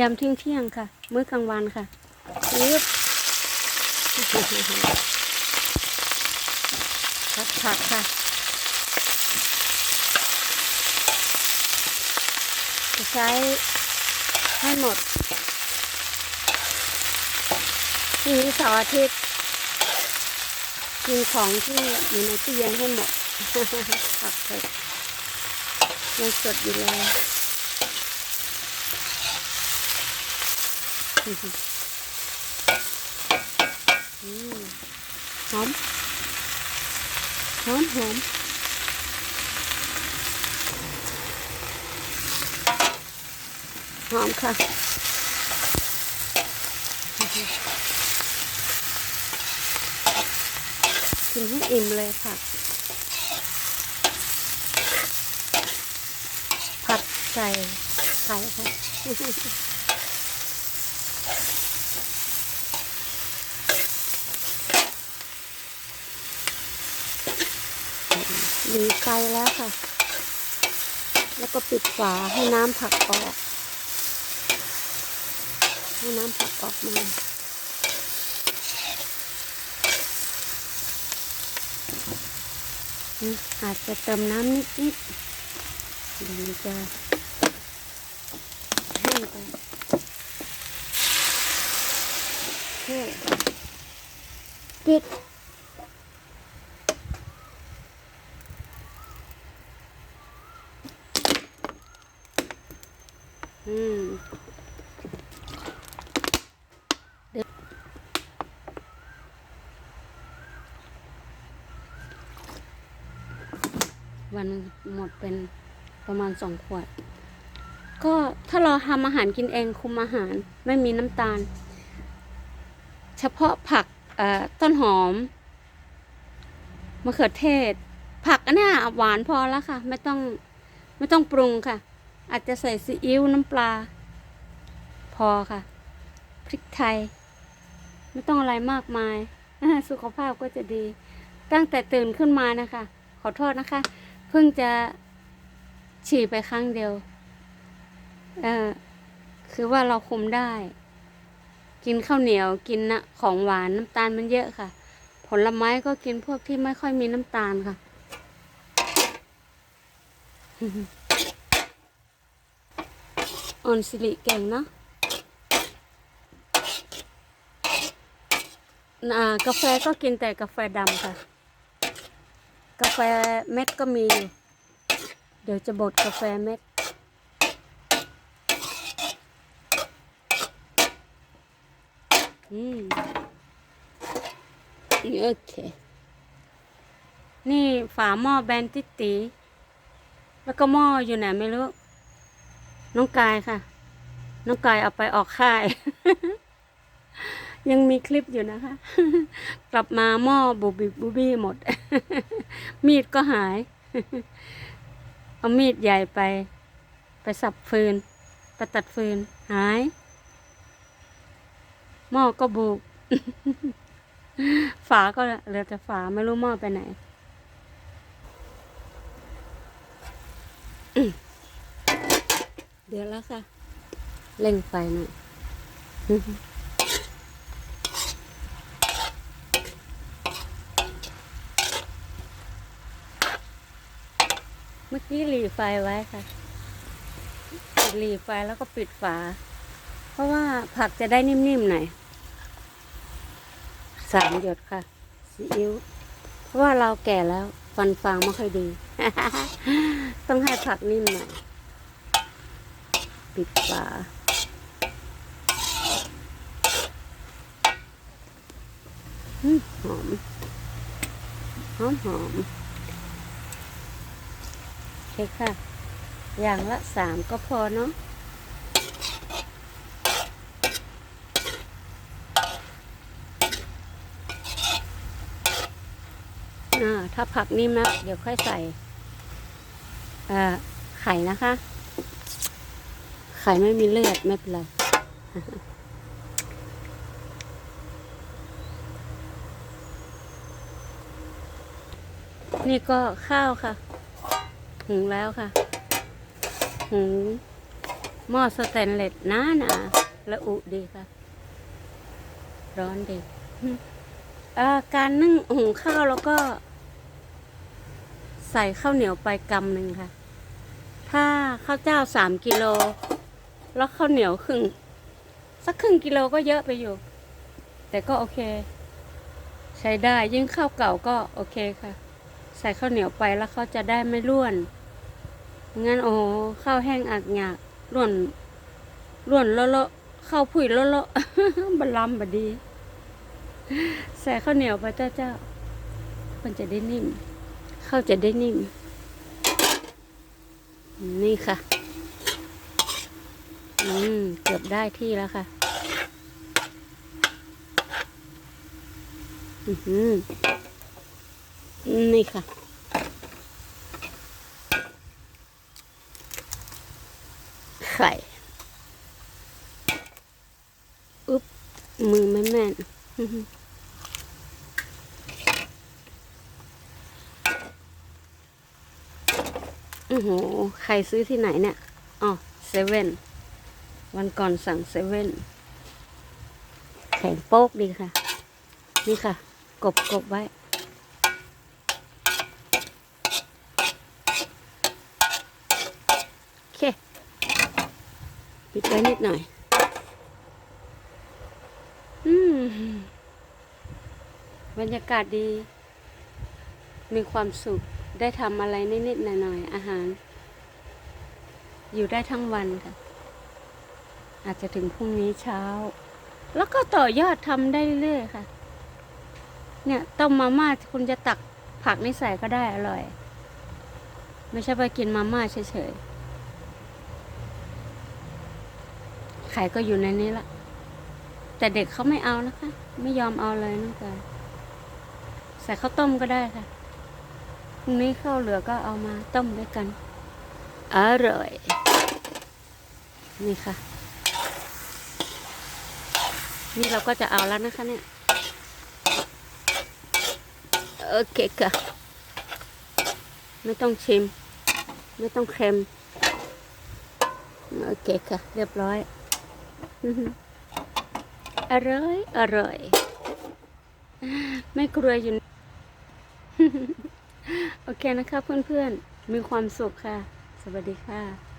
ยำเที่ยงเที่ยงค่ะ มื้อกลางวันค่ะยึบผักผักค่ะจะใช้ให้หมดพรุ่นี้เสาร์อาทิตย์กินของที่อยู่ในตู้เย็นให้หมดผักเผ็ดยังสดอยู่เลย อืม หอม หอมหอมหอมค่ะกินให้อิ่มเลยค่ะ ผัดใส่ไข่ค่ะ หลีไฟแล้วค่ะ แล้วก็ปิดฝาให้น้ำผักออก ให้น้ำผักออกมาอาจจะเติมน้ำนิดนิดๆเดี๋ยวมันจะแห้งไปโอเคปิด อืมวันหมดเป็นประมาณสองขวด ก็ถ้าเราทำอาหารกินเองคุมอาหารไม่มีน้ำตาล เฉพาะผักเอ่อต้นหอมมะเขือเทศ ผักอันนี้หวานพอแล้วค่ะ ไม่ต้องไม่ต้องปรุงค่ะ อาจจะใส่ซีอิ๊วน้ำปลา พอค่ะ พริกไทย ไม่ต้องอะไรมากมาย สุขภาพก็จะดี ตั้งแต่ตื่นขึ้นมานะคะ ขอโทษนะคะ เพิ่งจะฉี่ไปครั้งเดียว เออคือว่าเราคุมได้ กินข้าวเหนียวกินนะของหวานน้ำตาลมันเยอะค่ะ ผลไม้ก็กินพวกที่ไม่ค่อยมีน้ำตาลค่ะ ออนสิริเก่งเนาะกาแฟก็กินแต่กาแฟดำค่ะ กาแฟเม็ดก็มีอยู่เดี๋ยวจะบดกาแฟเม็ด อืม โอเค นี่ฝาหม้อแบนติตี แล้วก็หม้ออยู่ไหนไม่รู้ น้องกายค่ะ น้องกายเอาไปออกค่าย ยังมีคลิปอยู่นะคะ กลับมาหม้อบุบิบูบี้หมด มีดก็หาย เอามีดใหญ่ไป ไปสับฟืน ไปตัดฟืน หาย หม้อก็บุบฝาก็เหลือแต่ฝาไม่รู้หม้อไปไหน เดี๋ยวแล้วค่ะ เร่งไฟหน่อยเมื่อกี้หลีไฟไว้ค่ะหลีไฟแล้วก็ปิดฝา เพราะว่าผักจะได้นิ่มๆหน่อยสามหยดค่ะซีอิ๊วเพราะว่าเราแก่แล้ว ฟันฟางไม่ค่อยดี ต้องให้ผักนิ่มหน่อย ปิดฝาหอมหอมหอมโอเคค่ะ อย่างละสามก็พอเนาะถ้าผักนิ่มนะ เดี๋ยวค่อยใส่ไข่นะคะ ไข่ไม่มีเลือดไม่เป็นไรนี่ก็ข้าวค่ะ หุงแล้วค่ะ หุงหม้อสแตนเลสหนาหนาและอุดีค่ะ ร้อนดีอืมเอ่อการนึ่งหุงข้าวแล้วก็ ใส่ข้าวเหนียวไปกำหนึ่งค่ะ ถ้าข้าวเจ้าสามกิโล แล้วข้าวเหนียวครึ่ง สักครึ่งกิโลก็เยอะไปอยู่ แต่ก็โอเค ใช้ได้ยิ่งข้าวเก่าก็โอเคค่ะ ใส่ข้าวเหนียวไปแล้วเขาจะได้ไม่ร่วนงั้นโอ้ข้าวแห้งอักหยากร่วนร่วนเลอะเลอะข้าวผุยเลอะเลอะบลำบดี ใส่ข้าวเหนียวไปเจ้าเจ้ามันจะได้นิ่มข้าวจะได้นิ่มนี่ค่ะ อืม เกือบได้ที่แล้วค่ะ อือหือนี่ค่ะ ไข่อุ๊บ มือไม่แม่นอื้อหือโอ้โห ใครซื้อที่ไหนเนี่ย อ๋อ เซเว่น วันก่อนสั่งเซเว่นแข็งโป๊กดีค่ะ นี่ค่ะ กบกบไว้ โอเค ปิดไว้นิดหน่อย อืม บรรยากาศดี มีความสุข ได้ทำอะไรนิดๆหน่อยๆ อาหาร อยู่ได้ทั้งวันค่ะ อาจจะถึงพรุ่งนี้เช้า แล้วก็ต่อยอดทำได้เรื่อยๆค่ะ เนี่ยต้มมาม่าคุณจะตักผักนี่ใส่ก็ได้อร่อย ไม่ใช่ไปกินมาม่าเฉยๆไข่ก็อยู่ในนี้ละแต่เด็กเขาไม่เอานะคะ ไม่ยอมเอาเลยน้องกายใส่ข้าวต้มก็ได้ค่ะพรุ่งนี้ข้าวเหลือก็เอามาต้มด้วยกัน อร่อย นี่ค่ะ นี่เราก็จะเอาแล้วนะคะเนี่ย โอเคค่ะ ไม่ต้องชิม ไม่ต้องเค็ม โอเคค่ะ เรียบร้อย อร่อย อร่อย ไม่กลัวอยู่ โอเคนะคะเพื่อนๆ มีความสุขค่ะ สวัสดีค่ะ